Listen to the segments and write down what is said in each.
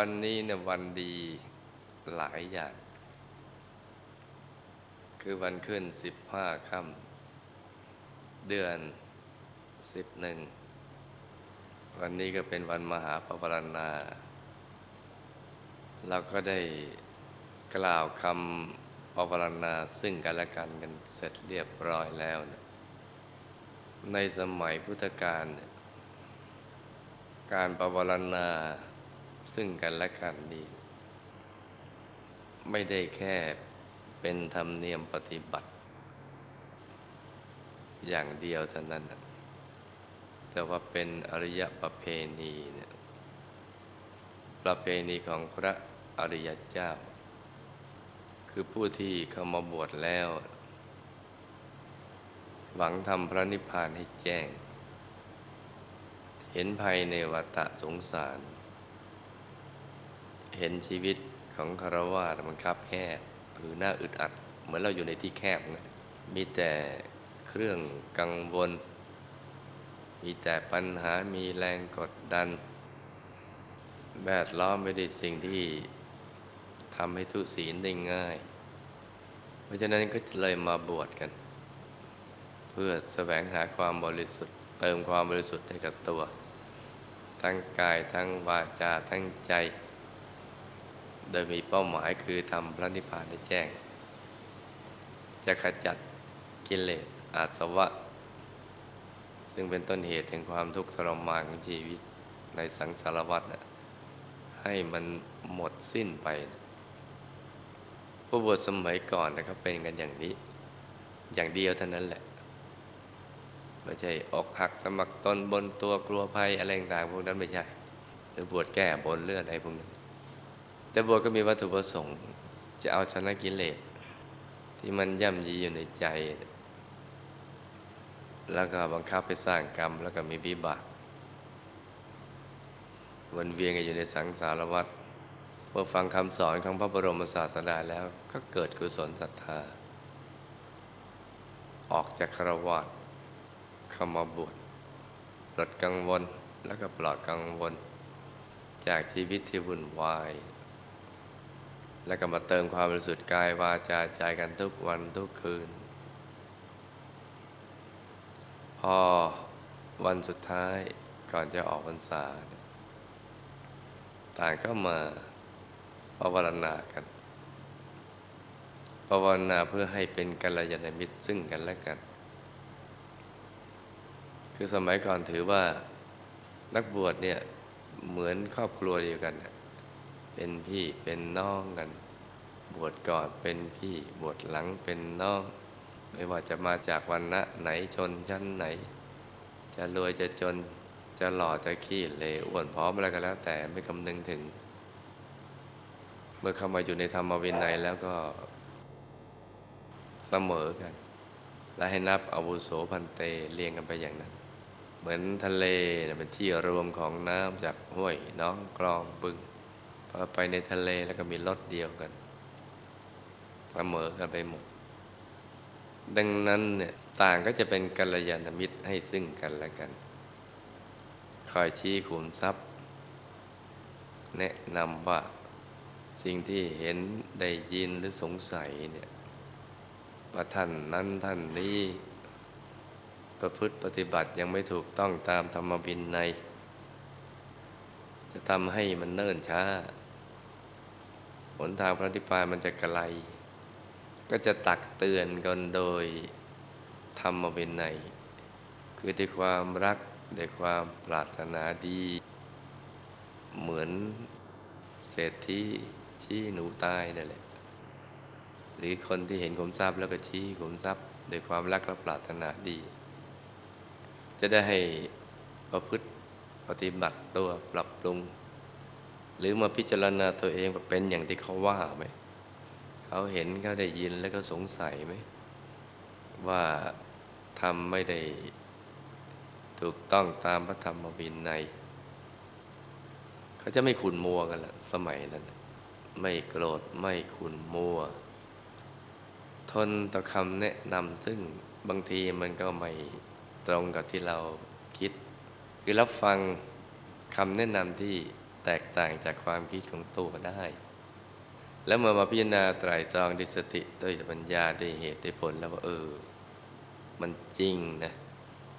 วันนี้เนี่ยวันดีหลายอย่าง คือวันขึ้นสิบห้าค่ำเดือนสิบหนึ่งวันนี้ก็เป็นวันมหาปวารณา เราก็ได้กล่าวคำปวารณาซึ่งกันและกันกันเสร็จเรียบร้อยแล้วนะในสมัยพุทธกาลการปวารณา ซึ่งกันและกันนี้ ไม่ได้แค่เป็นธรรมเนียมปฏิบัติ อย่างเดียวเท่านั้น แต่ว่าเป็นอริยประเพณีเนี่ยประเพณีของพระอริยเจ้า คือผู้ที่เข้ามาบวชแล้ว หวังทำพระนิพพานให้แจ้ง เห็นภัยในวัฏสงสาร เห็นชีวิตของคารวะมันคับแคบหรือหน้าอึดอัด เหมือนเราอยู่ในที่แคบนะมีแต่เครื่องกังวล มีแต่ปัญหามีแรงกดดัน แวดล้อมไม่ได้สิ่งที่ทำให้ทุศีลได้ง่าย เพราะฉะนั้นก็เลยมาบวชกัน เพื่อแสวงหาความบริสุทธิ์ เติมความบริสุทธิ์ให้กับตัว ทั้งกายทั้งวาจาทั้งใจ โดยมีเป้าหมายคือทำพระนิพพานให้แจ้ง จะขจัดกิเลสอาสวะ ซึ่งเป็นต้นเหตุแห่งความทุกข์ทรมานของชีวิตในสังสารวัฏให้มันหมดสิ้นไป ผู้บวชสมัยก่อนนะครับเป็นกันอย่างนี้ อย่างเดียวเท่านั้นแหละไม่ใช่อกหักสมัครตนบนตัวกลัวภัยอะไรต่างพวกนั้นไม่ใช่ หรือบวชแก้บนเลือดอะไรพวกนั้น แต่บวชก็มีวัตถุประสงค์ จะเอาชนะกิเลส ที่มันย่ำยีอยู่ในใจ แล้วก็บังคับไปสร้างกรรม แล้วก็มีวิบากวนเวียนกันอยู่ในสังสารวัฏเมื่อฟังคำสอนของพระบรมศาสดาแล้วก็เกิดกุศลศรัทธา ออกจากครวะเข้ามาบวชปลดกังวลแล้วก็ปลอดกังวล จากชีวิตที่วุ่นวาย แล้วก็มาเติมความบริสุทธิ์กายวาจาใจกันทุกวันทุกคืน พอวันสุดท้ายก่อนจะออกพรรษา ต่างก็มาภาวนากันภาวนาเพื่อให้เป็นกัลยาณมิตรซึ่งกันและกัน คือสมัยก่อนถือว่านักบวชเนี่ยเหมือนครอบครัวเดียวกันน่ะ เป็นพี่เป็นน้องกัน บวชก่อนเป็นพี่บวชหลังเป็นน้อง ไม่ว่าจะมาจากวันณะไหนชนชั้นไหน จะรวยจะจนจะหล่อจะขี้เหร่อ้วนผอมอะไรก็แล้ว แต่ไม่คำนึงถึง เมื่อเข้ามาอยู่ในธรรมวินัยแล้วก็เสมอกัน และให้นับอาวุโสพันเตเรียงกันไปอย่างนั้น เหมือนทะเลเป็นที่รวมของน้ำจากห้วยน้องกรองบึง อไปในทะเลแล้วก็มีรถเดียวกันเสมอกันไปหมด ดังนั้นเนี่ยต่างก็จะเป็นกัลยาณมิตรให้ซึ่งกันและกัน คอยชี้ขุมทรัพย์ แนะนำว่าสิ่งที่เห็นได้ยินหรือสงสัยเนี่ยว่าท่านนั้นท่านนี้ประพฤติปฏิบัติยังไม่ถูกต้องตามธรรมวินัยจะทำให้มันเนิ่นช้า หนทางพระนิพพานมันจะไกล ก็จะตักเตือนกันโดยธรรมวินัยคือด้วยความรักด้วยความปรารถนาดี เหมือนเศรษฐีชี้หนูตายนั่นแหละ หรือคนที่เห็นขุมทรัพย์แล้วก็ชี้ขุมทรัพย์ด้วยความรักและปรารถนาดี จะได้ให้ประพฤติปฏิบัติตัวปรับปรุง หรือมาพิจารณาตัวเองว่าเป็นอย่างที่เขาว่าไหม เขาเห็นเขาได้ยินแล้วก็สงสัยไหม ว่าทำไม่ได้ถูกต้องตามพระธรรมวินัยเขาจะไม่ขุนมัวกันละสมัยนั้น ไม่โกรธไม่ขุนมัว ทนต่อคำแนะนำซึ่งบางทีมันก็ไม่ตรงกับที่เราคิด คือรับฟังคำแนะนำที่ แตกต่างจากความคิดของตัวได้ แล้วเมื่อมาพิจารณาไตรตรองด้วยสติด้วยปัญญาด้วยเหตุด้วยผลแล้วว่าเออ มันจริงนะ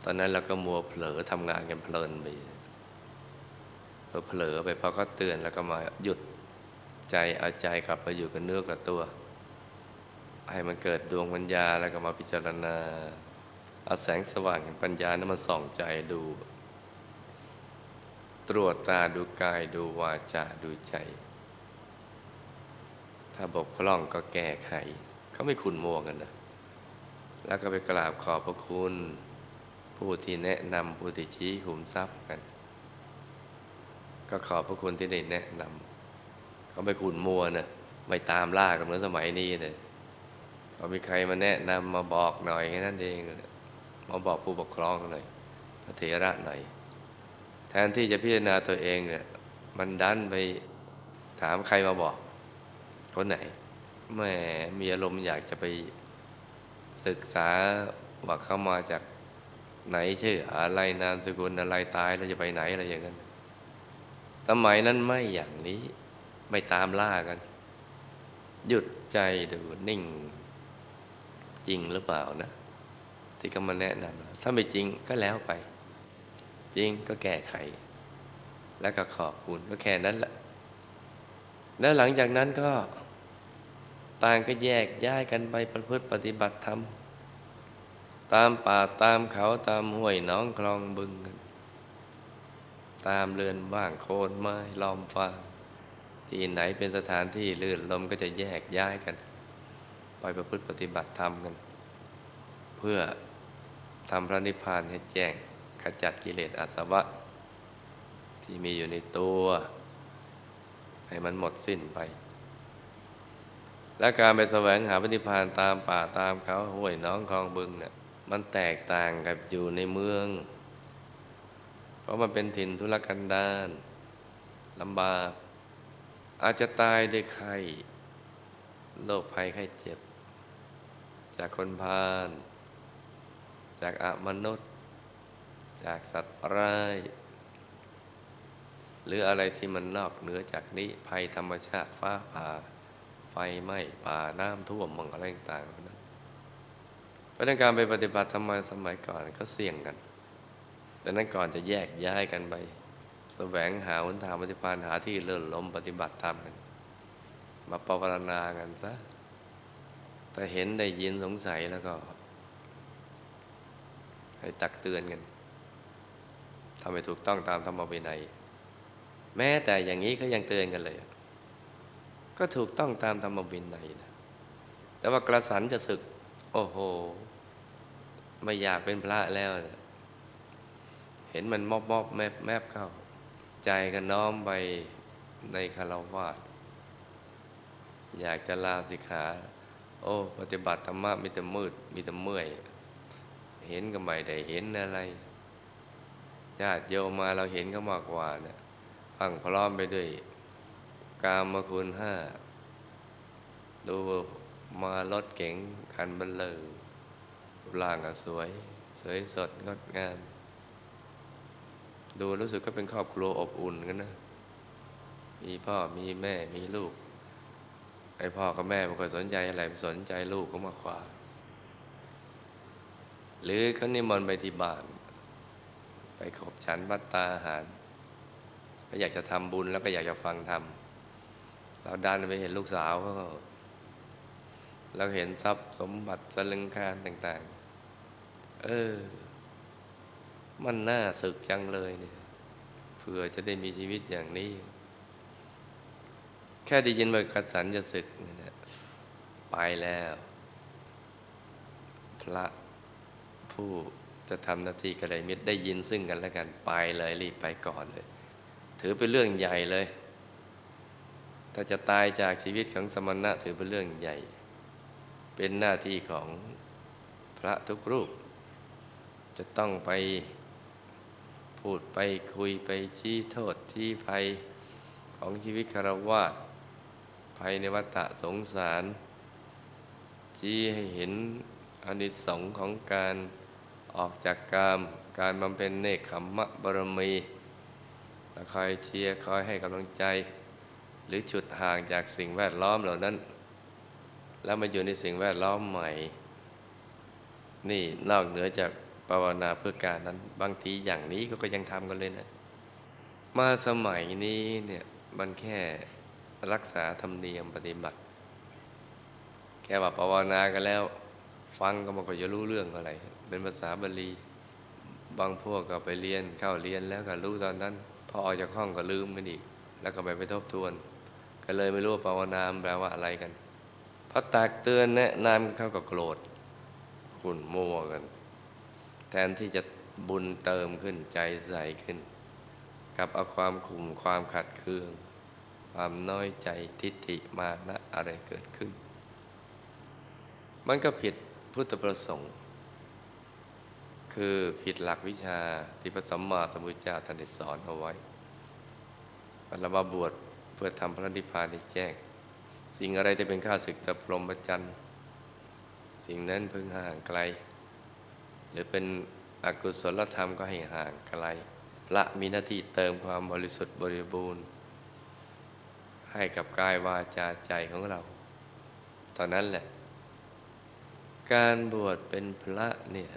ตอนนั้นเราก็มัวเผลอทำงานกันเพลินไปเผลอไปพอเขาเตือนแล้วก็มาหยุดใจเอาใจกลับมาอยู่กับเนื้อกับตัว ให้มันเกิดดวงปัญญาแล้วก็มาพิจารณาเอาแสงสว่างแห่งปัญญานั้นมาส่องใจดู ตรวจตาดูกายดูวาจาดูใจ ถ้าบกพร่องก็แก้ไข เขาไม่ขุนมัวกันนะ แล้วก็ไปกราบขอบพระคุณ ผู้ที่แนะนำผู้ที่ชี้ขุมทรัพย์กัน ก็ขอบพระคุณที่ได้แนะนำเขาไม่ขุนมัวนะไม่ตามล่ากันเหมือนสมัยนี้เลยพอมีใครมาแนะนำมาบอกหน่อยแค่นั้นเอง มาบอกผู้ปกครองหน่อยพระเถระหน่อย แทนที่จะพิจารณาตัวเองเนี่ย มันดันไปถามใครมาบอก คนไหนแม่มีอารมณ์อยากจะไปศึกษาว่าเข้ามาจากไหนชื่อ อะไรนามสกุลอะไรตายแล้วจะไปไหนอะไรอย่างนั้น สมัยนั้นไม่อย่างนี้ไม่ตามล่ากัน หยุดใจดูนิ่ง จริงหรือเปล่านะ ที่เขามาแนะนำถ้าไม่จริงก็แล้วไป จริงก็แก้ไข แล้วก็ขอบคุณก็แค่นั้นแหละแล้วหลังจากนั้นก็ต่างก็แยกย้ายกันไปประพฤติปฏิบัติธรรมตามป่าตามเขาตามห้วยหนองคลองบึงกันตามเรือนบ้างโคนไม้ล้อมฟางที่ไหนเป็นสถานที่ลื่นลมก็จะแยกย้ายกัน ไปประพฤติปฏิบัติธรรมกัน เพื่อทำพระนิพพานให้แจ้ง จัดกิเลสอาสวะ ที่มีอยู่ในตัว ให้มันหมดสิ้นไป และการไปแสวงหาพระนิพพานตามป่าตามเขาห้วยน้องคลองบึงเนี่ยมันแตกต่างกับอยู่ในเมือง เพราะมันเป็นถิ่นทุรกันดารลำบาก อาจจะตายด้วยไข้โรคภัยไข้เจ็บ จากคนพาลจากอมนุษย์ จากสัตว์ร้าย หรืออะไรที่มันนอกเหนือจากนี้ภัยธรรมชาติฟ้าผ่า ไฟไหม้ป่าน้ำท่วมมังอะไรต่างๆนั้นเพราะนั้นการไปปฏิบัติธรรมสมัยก่อนก็เสี่ยงกัน แต่นั้นก่อนจะแยกย้ายกันไปแสวงหาหนทางปฏิบัติหาที่เลื่อนล้มปฏิบัติธรรมกัน มาปรารณากันซะแต่เห็นได้ยินสงสัยแล้วก็ ให้ตักเตือนกัน ทำให้ถูกต้องตามธรรมวินัย แม้แต่อย่างนี้ก็ยังเตือนกันเลย ก็ถูกต้องตามธรรมวินัยนะแต่ว่ากระสันจะศึก โอ้โห ไม่อยากเป็นพระแล้วนะเห็นมันมอบมอบแมบแมบเข้า ใจก็น้อมไปในคารวาสอยากจะลาสิกขา โอ้ ปฏิบัติธรรมะมีแต่มืด มีแต่เมื่อย เห็นก็ไม่ได้เห็นอะไร ญาติโยมมาเราเห็นก็มากกว่าเนี่ยพังพร้อมไปด้วย กามคุณห้า ดูมารถเก๋งคันบันเลยรูปร่างก็สวย สวยสดงดงาม ดูรู้สึกก็เป็นครอบครัวอบอุ่นกันนะ มีพ่อมีแม่มีลูก ไอพ่อกับแม่ไม่ค่อยสนใจอะไรสนใจลูกก็มากกว่า หรือเขานิมนต์ไปที่บ้าน ไปขบฉันบัตตาอาหาร ก็อยากจะทำบุญแล้วก็อยากจะฟังธรรมเราดันไปเห็นลูกสาวเขาเราเห็นทรัพย์สมบัติสลึงคารต่าง ๆ เออ มันน่าสึกจังเลยเนี่ยเผื่อจะได้มีชีวิตอย่างนี้ แค่ได้ยินว่ากสันจะศึกเนี่ยไปแล้ว พระผู้ จะทำหน้าที่กระไดมิตรได้ยินซึ่งกันและกันไปเลยรีบไปก่อนเลย ถือเป็นเรื่องใหญ่เลย ถ้าจะตายจากชีวิตของสมณะถือเป็นเรื่องใหญ่ เป็นหน้าที่ของพระทุกรูป จะต้องไปพูดไปคุยไปชี้โทษชี้ภัยของชีวิตคารวะภัยในวัฏสงสาร ชี้ให้เห็นอนิสงส์ของการ ออกจากกามการบำเพ็ญเนคขมมะบรมีแล้วคอยเชียร์คอยให้กำลังใจ หรือฉุดห่างจากสิ่งแวดล้อมเหล่านั้น แล้วมาอยู่ในสิ่งแวดล้อมใหม่ นี่นอกเหนือจากภาวนาเพื่อการนั้น บางทีอย่างนี้ก็ก็ยังทำกันเลยนะ มาสมัยนี้เนี่ยมันแค่รักษาธรรมเนียมปฏิบัติ แค่ว่าภาวนากันแล้ว ฟังก็มันก็จะรู้เรื่องอะไร เป็นภาษาบาลี บางพวกก็ไปเรียนเข้าเรียนแล้วก็รู้ตอนนั้น พอออกจากห้องก็ลืมกันอีก แล้วก็ไปไปทบทวน ก็เลยไม่รู้ภาวนาแปลว่าอะไรกันพอตักเตือนแนะนำเขาก็โกรธขุ่นมัวกัน แทนที่จะบุญเติมขึ้นใจใสขึ้นกลับเอาความขุ่มความขัดเคือง ความน้อยใจทิฏฐิมานะอะไรเกิดขึ้น มันก็ผิด พุทธประสงค์ คือผิดหลักวิชาที่พระสัมมาสัมพุทธเจ้าท่านได้สอนเอาไว้ปรมาบวชเพื่อทำพระนิพพานให้แจ้ง สิ่งอะไรที่เป็นข้าศึกตะพรมจรรย์สิ่งนั้นพึงห่างไกล หรือเป็นอกุศลธรรมก็ให้ห่างไกลพระมีหน้าที่เติมความบริสุทธิ์บริบูรณ์ ให้กับกายวาจาใจของเรา ตอนนั้นแหละ การบวชเป็นพระเนี่ย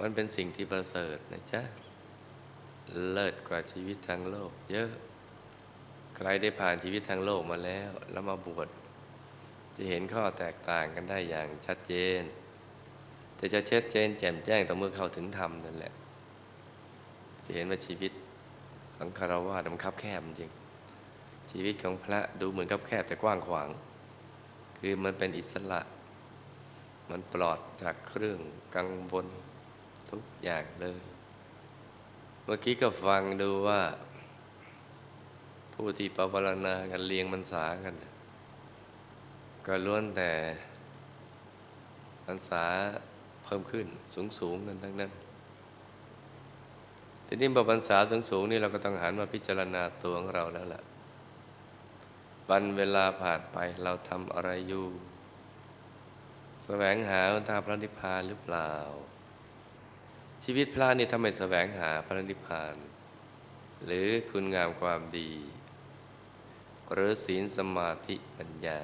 มันเป็นสิ่งที่ประเสริฐนะจ๊ะ เลิศกว่าชีวิตทางโลก เยอะ ใครได้ผ่านชีวิตทางโลกมาแล้ว แล้วมาบวชจะเห็นข้อแตกต่างกันได้อย่างชัดเจน แต่จะชัดเจนแจ่มแจ้งต่อเมื่อเข้าถึงธรรมนั่นแหละ จะเห็นว่าชีวิตของคารวะมันคับแคบจริง ชีวิตของพระดูเหมือนคับแคบแต่กว้างขวาง คือมันเป็นอิสระ มันปลอดจากเครื่องกังวลทุกอย่างเลย เมื่อกี้ก็ฟังดูว่า ผู้ที่ปรารณากันเลียงมันสากัน ก็ล้วนแต่พรรษาเพิ่มขึ้นสูงสูงๆกันทั้งนั้น ทีนี้พอพรรษาสูงสูงๆนี่เราก็ต้องหันมาพิจารณาตัวของเราแล้วล่ะวันเวลาผ่านไปเราทำอะไรอยู่ แสวงหาทางพระนิพพานหรือเปล่า ชีวิตพระนี่ทำไมแสวงหาพระนิพพาน หรือคุณงามความดี หรือศีลสมาธิปัญญา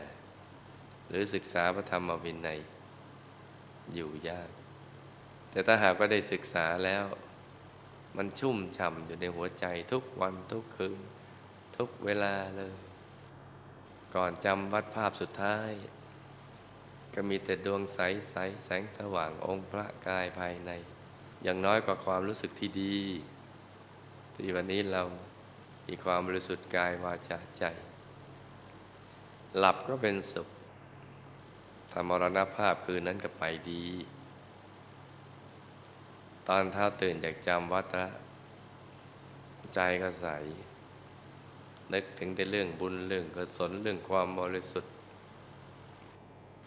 หรือศึกษาพระธรรมวินัย อยู่ยาก แต่ถ้าหากว่าได้ศึกษาแล้ว มันชุ่มฉ่ำอยู่ในหัวใจทุกวันทุกคืนทุกเวลาเลย ก่อนจำวัดภาพสุดท้าย ก็มีแต่ดวงใสใสแสงสว่างองค์พระกายภายใน อย่างน้อยกว่าความรู้สึกที่ดี ที่วันนี้เรามีความบริสุทธิ์กายวาจาใจ หลับก็เป็นสุขถ้ามรณภาพคืนนั้นก็ไปดี ตอนเท้าตื่นจากจำวัดละใจก็ใส นึกถึงแต่เรื่องบุญเรื่องกุศลเรื่องความบริสุทธิ์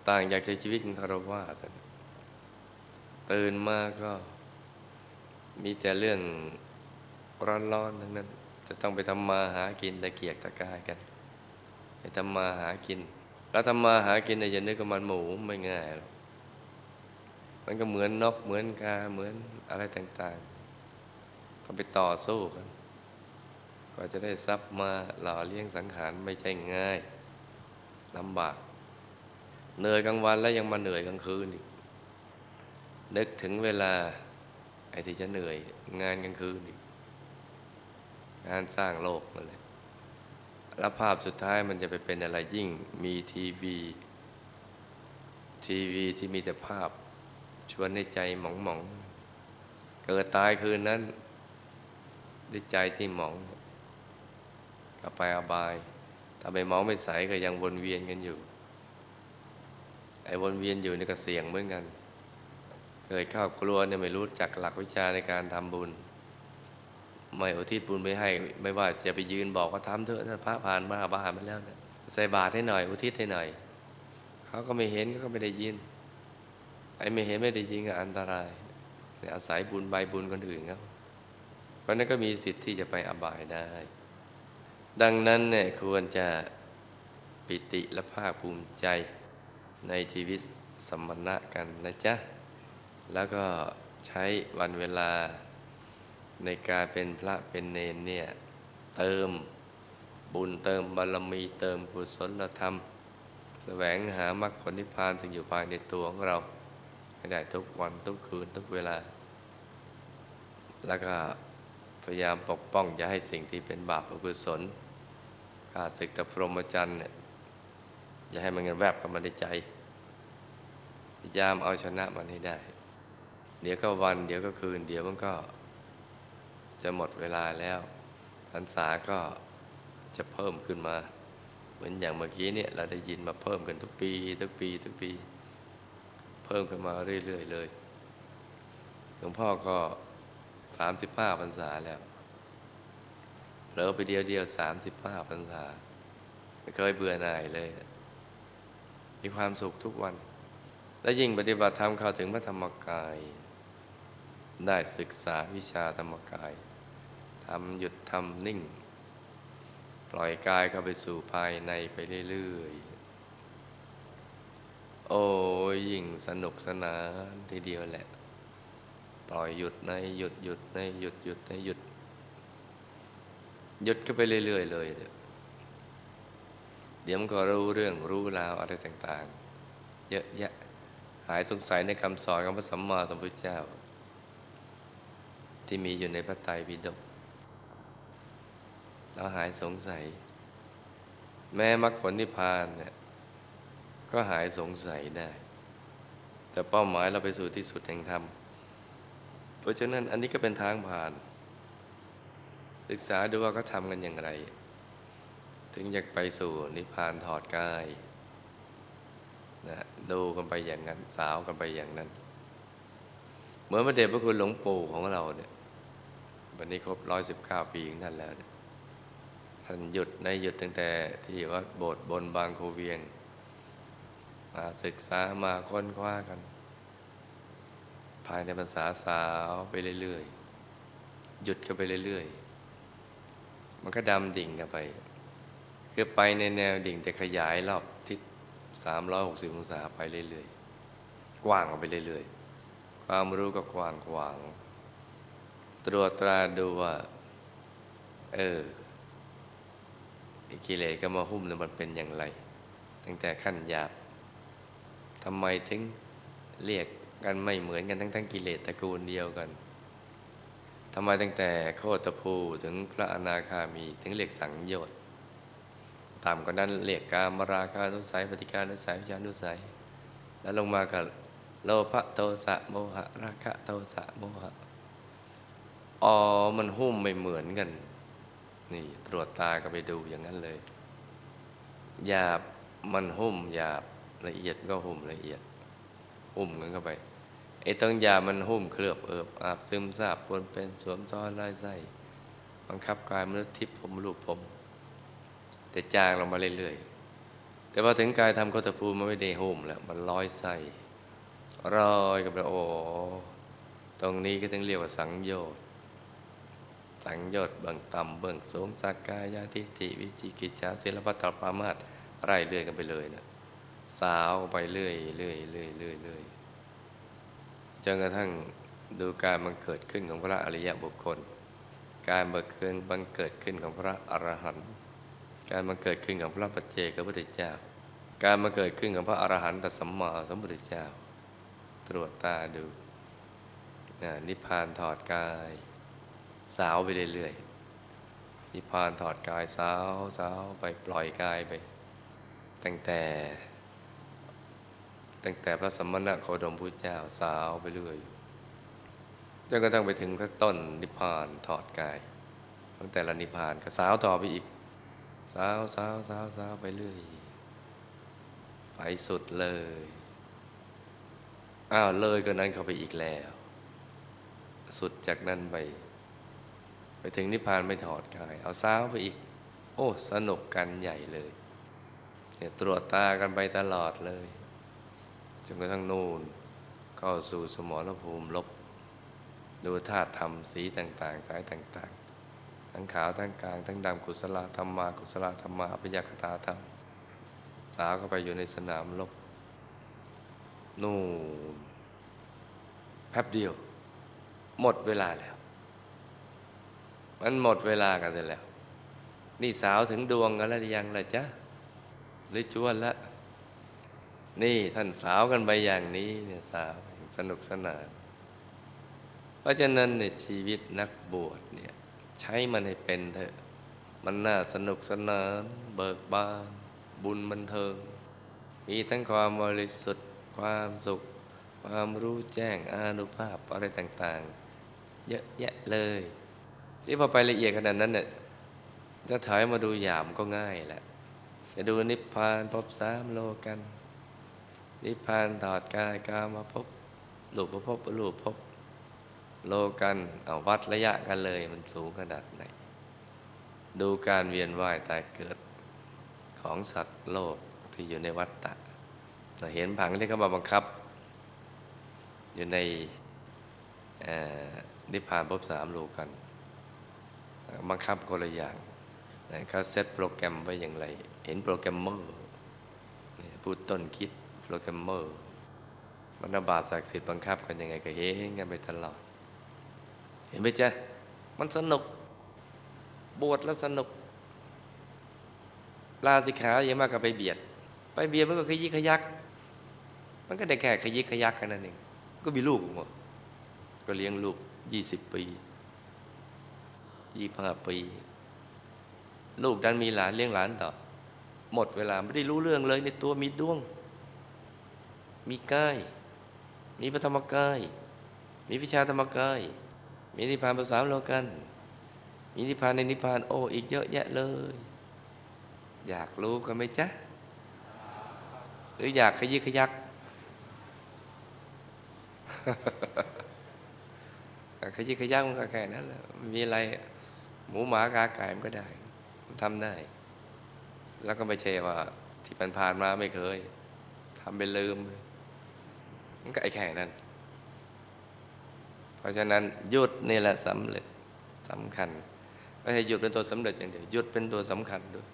ต่างจากใช้ชีวิตของคารวะแต่ตื่นมาก็มีแต่เรื่องร้อนๆทั้งนั้น จะต้องไปทำมาหากินตะเกียกตะกายกันไปทำมาหากิน แล้วทำมาหากินเนี่ยอย่านึกว่ามันหมูไม่ง่ายหรอกมันก็เหมือนนกเหมือนกาเหมือนอะไรต่างๆต้องไปต่อสู้กันกว่าจะได้ทรัพย์มาหล่อเลี้ยงสังขารไม่ใช่ง่ายลำบาก เหนื่อยกลางวันแล้วยังมาเหนื่อยกลางคืนอีกนึกถึงเวลา ไอ้ที่จะเหนื่อย งานกลางคืนอีกงานสร้างโลกนั่นแหละแล้วภาพสุดท้ายมันจะไปเป็นอะไรยิ่งมีทีวี ทีวีที่มีแต่ภาพ ชวนในใจหมองหมองๆเกิดตายคืนนั้นด้วยใจที่หมองก็ไปอบายถ้าไปมองไม่ใสก็ยังวนเวียนกันอยู่ ไอ้วนเวียนอยู่นี่ก็เสี่ยงเหมือนกัน เคยเข้าครัวเนี่ยไม่รู้จักหลักวิชาในการทำบุญ ไม่อุทิศบุญไปให้ ไม่ว่าจะไปยืนบอกว่าทำเถอะถ้าพระผ่านมาบ้านมาแล้วเนี่ยใส่บาตรให้หน่อย อุทิศให้หน่อย เขาก็ไม่เห็นเขาก็ไม่ได้ยิน ไอ้ไม่เห็นไม่ได้ยินก็อันตรายอาศัยบุญใบบุญคนอื่นเขาเพราะนั้นก็มีสิทธิ์ที่จะไปอบายได้ ดังนั้นเนี่ยควรจะปิติและภาคภูมิใจ ในชีวิตสมณะกันนะจ๊ะ แล้วก็ใช้วันเวลาในการเป็นพระเป็นเนนเนี่ย เติมบุญเติมบารมีเติมกุศลธรรม แสวงหามรรคผลนิพพานซึ่งอยู่ภายในตัวของเราให้ได้ทุกวันทุกคืนทุกเวลา แล้วก็พยายามปกป้องอย่าให้สิ่งที่เป็นบาปอกุศลข้าศึกตะพรหมจรรย์เนี่ยอย่าให้มันเงินแวบเข้ามาในใจ พยายามเอาชนะมันให้ได้ เดี๋ยวก็วัน เดี๋ยวก็คืน เดี๋ยวมันก็ จะหมดเวลาแล้วพรรษาก็จะเพิ่มขึ้นมา เหมือนอย่างเมื่อกี้เนี่ยเราได้ยินมาเพิ่มกันทุกปี ทุกปี ทุกปี เพิ่มขึ้นมาเรื่อยๆเลยหลวงพ่อก็สามสิบห้าพรรษาแล้วเผลอไปเดียวเดียวสามสิบห้าพรรษาไม่เคยเบื่อหน่ายเลย มีความสุขทุกวัน และยิ่งปฏิบัติธรรมเข้าถึงพระธรรมกาย ได้ศึกษาวิชาธรรมกายทำหยุดทำนิ่ง ปล่อยกายเข้าไปสู่ภายในไปเรื่อยๆ โอ้ยิ่งสนุกสนานทีเดียวแหละ ปล่อยหยุดในหยุดหยุดในหยุดหยุดในหยุด หยุดก็ไปเรื่อยๆ เลยเดี๋ยวเดี๋ยวมันก็รู้เรื่องรู้ราวอะไรต่าง ๆ เยอะแยะ หายสงสัยในคำสอนของพระสัมมาสัมพุทธเจ้า ที่มีอยู่ในพระไตรปิฎกเราหายสงสัย แม้มรรคผลนิพพานเนี่ยก็หายสงสัยได้ แต่เป้าหมายเราไปสู่ที่สุดแห่งธรรม เพราะฉะนั้นอันนี้ก็เป็นทางผ่าน ศึกษาดูว่าเขาทำกันอย่างไร ถึงอยากไปสู่นิพพานถอดกาย นะดูกันไปอย่างนั้น สาวกันไปอย่างนั้น เหมือนพระเดชพระคุณหลวงปู่ของเราเนี่ยวันนี้ครบร้อยสิบเก้าปีของท่านแล้วเนี่ยท่านหยุดในหยุดตั้งแต่ที่วัดโบสถ์บนบางโคเวียง มาศึกษามาค้นคว้ากัน ภายในภาษาสาวไปเรื่อยๆ หยุดกันไปเรื่อยๆ มันก็ดำดิ่งกันไป คือไปในแนวดิ่งแต่ขยายรอบ 360 องศาไปเรื่อยๆ กว้างออกไปเรื่อยๆ ความรู้ก็กว้างกว้าง ตรวจตราดูว่า เออกิเลสก็มาหุ้มแล้วมันเป็นอย่างไร ตั้งแต่ขั้นหยาบทำไมถึงเรียกกันไม่เหมือนกันทั้งทั้งกิเลสตระกูลเดียวกันทำไมตั้งแต่โคตภูถึงพระอนาคามีถึงเรียกสังโยชน์ ต่ำกว่านั้นเรียกกามราคานุสัยปฏิการนุสัยวิชานุสัย แล้วลงมากับโลภะโทสะโมหะ ราคะโทสะโมหะอ๋อมันหุ้มไม่เหมือนกัน นี่ตรวจตาก็ไปดูอย่างนั้นเลยหยาบมันหุ้มหยาบละเอียดก็หุ้มละเอียด หุ้มกันเข้าไปไอ้ต้องยามันหุ้มเคลือบเอิบอาบซึมซาบปนเป็นสวมซ้อนไล่ไส้บังคับกายมนุษย์ทิพย์ผมรูปผม แต่จางลงมาเรื่อยๆ แต่พอถึงกายทำโคตภูมิมันไม่ได้หุ้มแล้วมันร้อยไส้รอยกับโอ้ตรงนี้ก็ต้องเรียกว่าสังโยชน์สังโยชน์เบื้องต่ำเบื้องสูงสักกายาทิฏฐิวิจิกิจฉาศิลปะตรปามาตไล่เรื่อยกันไปเลยนะสาวไปเรื่อยเรื่อยเรื่อยเรื่อยเรื่อยจนกระทั่งดูการมันเกิดขึ้นของพระอริยบุคคล การบังเกิดบังเกิดขึ้นของพระอรหันต์ การบังเกิดขึ้นของพระปัจเจกพุทธเจ้า การบังเกิดขึ้นของพระอรหันตสัมมาสัมพุทธเจ้า ตรวจตาดูนิพพานถอดกาย สาวไปเรื่อยๆนิพพานถอดกายสาวสาวไปปล่อยกายไป ตั้งแต่ ตั้งแต่พระสมณะโคดมพุทธเจ้าสาวไปเรื่อยจนกระทั่งไปถึงพระต้นนิพพานถอดกายตั้งแต่ละนิพพานก็สาวต่อไปอีกาวสาวสาวสาวไปเรื่อย ไปสุดเลย อ้าวเลยก็นั้นเข้าไปอีกแล้ว สุดจากนั้นไป ไปถึงนิพพานไม่ถอดกาย เอาสาวไปอีก โอ้ สนุกกันใหญ่เลยเนี่ยตรวจตากันไปตลอดเลยจนกระทั่งนู่นเข้าสู่สมรภูมิลบ ดูธาตุธรรมสีต่าง ๆ สายต่างๆ ทั้งขาวทั้งกลาง ทั้งดำกุศลธรรมากุศลธรรมาอภิยคตาธรรม สาวเข้าไปอยู่ในสนามลบนู่นแป๊บเดียว หมดเวลาแล้ว มันหมดเวลากันไปแล้ว นี่สาวถึงดวงกันแล้วยังล่ะจ๊ะหรือจวนละ นี่ท่านสาวกันไปอย่างนี้เนี่ยสาวสนุกสนาน เพราะฉะนั้นเนี่ยชีวิตนักบวชเนี่ย ใช้มันให้เป็นเถอะ มันน่าสนุกสนาน เบิกบาน บุญบันเทิง มีทั้งความบริสุทธิ์ ความสุข ความรู้แจ้งอานุภาพอะไรต่างๆ เยอะแยะเลย ที่พอไปละเอียดขนาดนั้นเนี่ยจะถอยมาดูหยามก็ง่ายแหละจะดูนิพพานพบสามโลกัน นิพพานถอดกายกามาพบหลุปพบหลุปพบ โลกันเอาวัดระยะกันเลยมันสูงขนาดไหน ดูการเวียนว่ายตายเกิดของสัตว์โลกที่อยู่ในวัฏฏะเราเห็นผังที่เขามาบังคับ อยู่ในนิพพานภพสามโลกัน บังคับคนละอย่างเขาเซตโปรแกรมไว้อย่างไร เห็นโปรแกรมเมอร์ผู้ต้นคิดโปรแกรมเมอร์บรรดาบาศักดิ์สิทธิ์บังคับกันยังไงก็เห็นกันไปตลอด เห็นไหมจ๊ะ มันสนุก บวชแล้วสนุก ลาสิกขาเยอะมากก็ไปเบียด ไปเบียดมันก็ขยิกขยัก มันก็ได้แค่ขยิกขยักกันนั่นเอง ก็มีลูกหมดก็เลี้ยงลูกยี่สิบปียี่ห้าปี ลูกดันมีหลานเลี้ยงหลานต่อ หมดเวลาไม่ได้รู้เรื่องเลยในตัวมีดวง มีกาย มีพระธรรมกาย มีวิชาธรรมกาย มีนิพพานภาษาโลกัน มีนิพพานในนิพพานโอ้อีกเยอะแยะเลย อยากรู้กันไหมจ๊ะ หรืออยากขยิกขยักขยิกขยักมันก็แค่นั้นแหละมีอะไรหมูหมากาไก่มันก็ได้มันทำได้ แล้วก็ไม่ใช่ว่า ที่ผ่านๆมาไม่เคยทำไปลืมมันก็ไอ้แค่นั้น ราะฉะนั้นหยุดนี่แหละสำเร็จสำคัญไม่ใช่หยุดเป็นตัวสำเร็จอย่างเดียวหยุดเป็นตัวสำคัญด้วย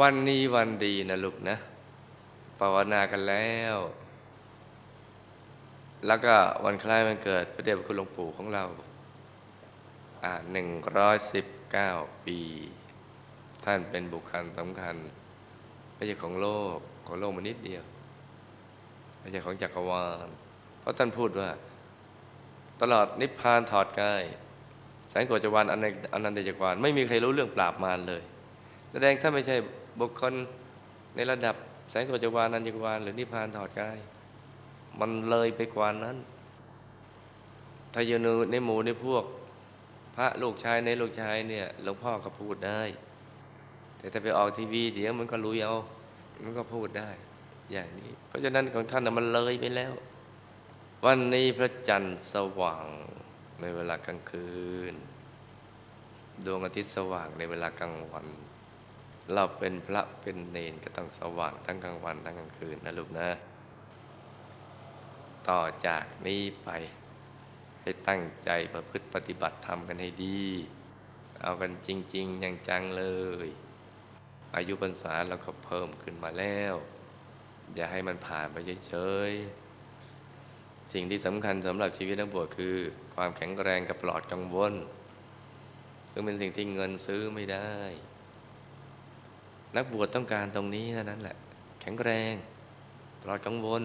วันนี้วันดีนะลูกนะภาวนากันแล้ว แล้วก็วันคล้ายวันเกิดพระเดชพระคุณหลวงปู่ของเราอ่าหนึ่งร้อยสิบเก้าปี ท่านเป็นบุคคลสำคัญไม่ใช่ของโลกของโลกมันนิดเดียวไม่ใช่ของจักรวาล เพราะท่านพูดว่า ตลอดนิพพานถอดกายแสงโกจวานอันอนันตจักรวาลไม่มีใครรู้เรื่องปราบมารเลย แสดงถ้าไม่ใช่บุคคลในระดับแสงโกจวาลอนันตจักรวาลหรือนิพพานถอดกาย มันเลยไปกว่านั้นถ้าอยู่ในในหมู่ในพวก พระลูกชายในลูกชายเนี่ยหลวงพ่อก็พูดได้ แต่ถ้าไปออกทีวีเดี๋ยวมันก็รู้เอา มันก็พูดได้ อย่างนี้ เพราะฉะนั้นของท่านนะมันเลยไปแล้ว วันนี้พระจันทร์สว่างในเวลากลางคืน ดวงอาทิตย์สว่างในเวลากลางวัน เราเป็นพระเป็นเนนก็ต้องสว่างทั้งกลางวันทั้งกลางคืนนะลูกนะ ต่อจากนี้ไป ให้ตั้งใจประพฤติปฏิบัติธรรมกันให้ดี เอากันจริง ๆ อย่างจังเลย อายุพรรษาเราก็เพิ่มขึ้นมาแล้ว อย่าให้มันผ่านไปเฉยๆ สิ่งที่สำคัญสำหรับชีวิตนักบวชคือ ความแข็งแรงกับปลอดกังวล ซึ่งเป็นสิ่งที่เงินซื้อไม่ได้ นักบวชต้องการตรงนี้เท่านั้นแหละ แข็งแรงปลอดกังวล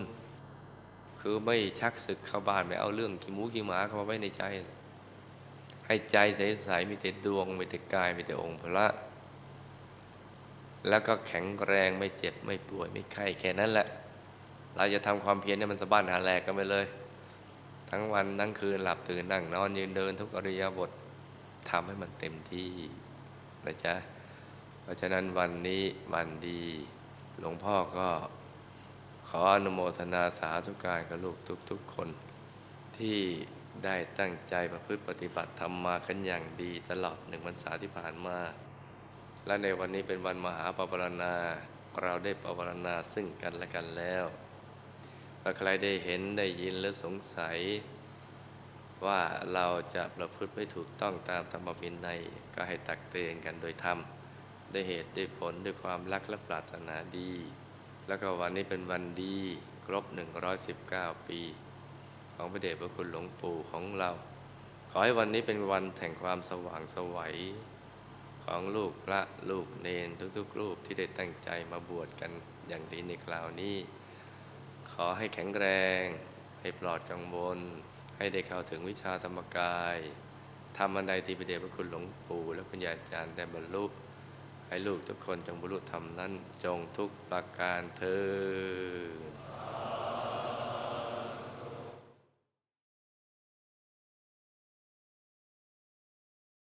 คือไม่ชักศึกเข้าบ้านไม่เอาเรื่องขี้หมูขี้หมาเข้ามาไว้ในใจ ให้ใจใสๆมีแต่ดวงมีแต่กายมีแต่องค์พระแล้วก็แข็งแรงไม่เจ็บไม่ป่วยไม่ไข้แค่นั้นแหละ เราจะทำความเพียรเนี่ยมันสะบั้นหาแหลกกันไปเลย ทั้งวันทั้งคืนหลับตื่นนั่งนอนยืนเดินทุกอริยบททำให้มันเต็มที่นะจ๊ะเพราะฉะนั้นวันนี้วันดี หลวงพ่อก็ขออนุโมทนาสาธุการกับลูกทุกๆคน ที่ได้ตั้งใจประพฤติปฏิบัติธรรมมากันอย่างดีตลอดหนึ่งพรรษาที่ผ่านมา และในวันนี้เป็นวันมหาปวารณา เราได้ปวารณาซึ่งกันและกันแล้ว ถ้าใครได้เห็นได้ยินหรือสงสัย ว่าเราจะประพฤติไม่ถูกต้องตามธรรมวินัยก็ให้ตักเตือนกันโดยธรรมด้วยเหตุด้วยผลด้วยความรักและปรารถนาดี แล้วก็วันนี้เป็นวันดีครบ 119 ปี ของพระเดชพระคุณหลวงปู่ของเรา ขอให้วันนี้เป็นวันแห่งความสว่างสวัยของลูกพระลูกเนนทุกๆรูปที่ได้ตั้งใจมาบวชกันอย่างดีในคราวนี้ ขอให้แข็งแรง ให้ปลอดกังวล ให้ได้เข้าถึงวิชาธรรมกายทำอันใดที่พระเดชพระคุณหลวงปู่และคุณยายอาจารย์ได้บรรลุให้ลูกทุกคนจงบรรลุธรรมนั้นจงทุกประการเธอ